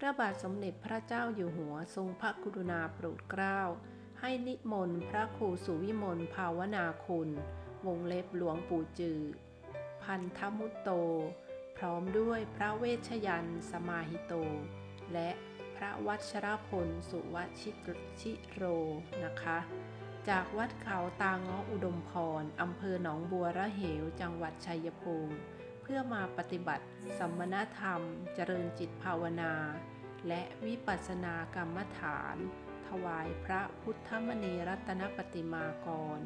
พระบาทสมเด็จพระเจ้าอยู่หัวทรงพระกรุณาโปรดเกล้า ให้นิมนต์พระครูสุวิมลภาวนาคุณ วงเล็บหลวงปู่จือ พันธมุตโต พร้อมด้วยพระเวชยันต์สมาหิโต และพระวัชรพลสุวชิตชิโรนะคะ จากวัดเขาตาง้ออุดมพรอำเภอหนองบัวระเหว จังหวัดชัยภูมิ พื่อมาปฏิบัติสัมมณธรรม เจริญจิตภาวนา และวิปัสสนากรรมฐาน ถวายพระพุทธมณีรัตนปฏิมากร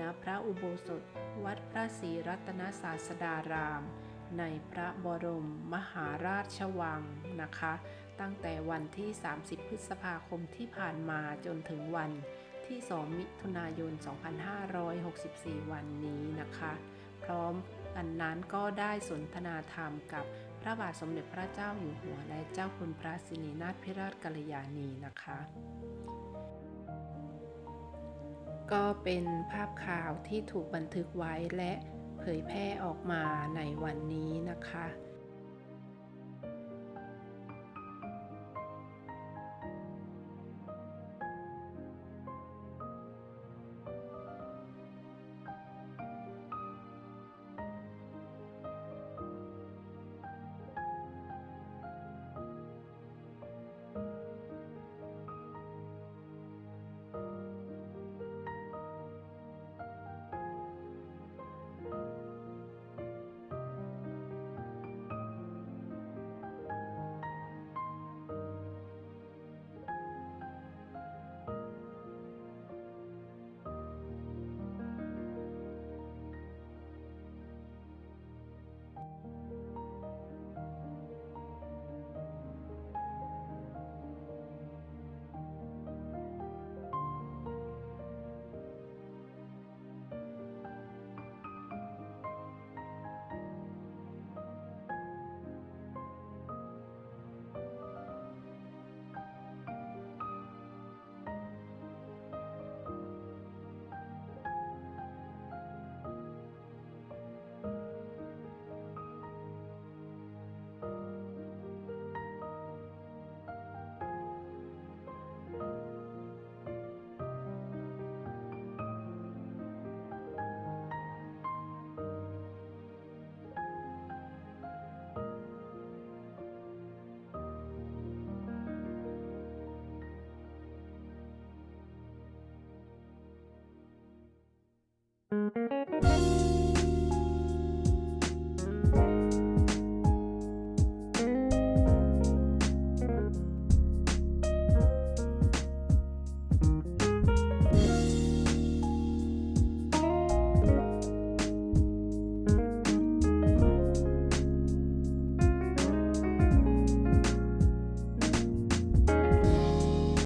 ณ พระอุโบสถ วัดพระศรีรัตนศาสดาราม ในพระบรมมหาราชวังนะคะ ตั้งแต่วันที่ 30 พฤษภาคมที่ผ่านมาจนถึงวันที่ 2 มิถุนายน 2564 วันนี้นะคะ พร้อมกันนั้นก็ได้สนทนาธรรมกับพระบาทสมเด็จพระเจ้าอยู่หัวและเจ้าคุณพระสินีนาถพิราชกัลยาณีนะคะ ก็เป็นภาพข่าวที่ถูกบันทึกไว้และเผยแพร่ออกมาในวันนี้นะคะ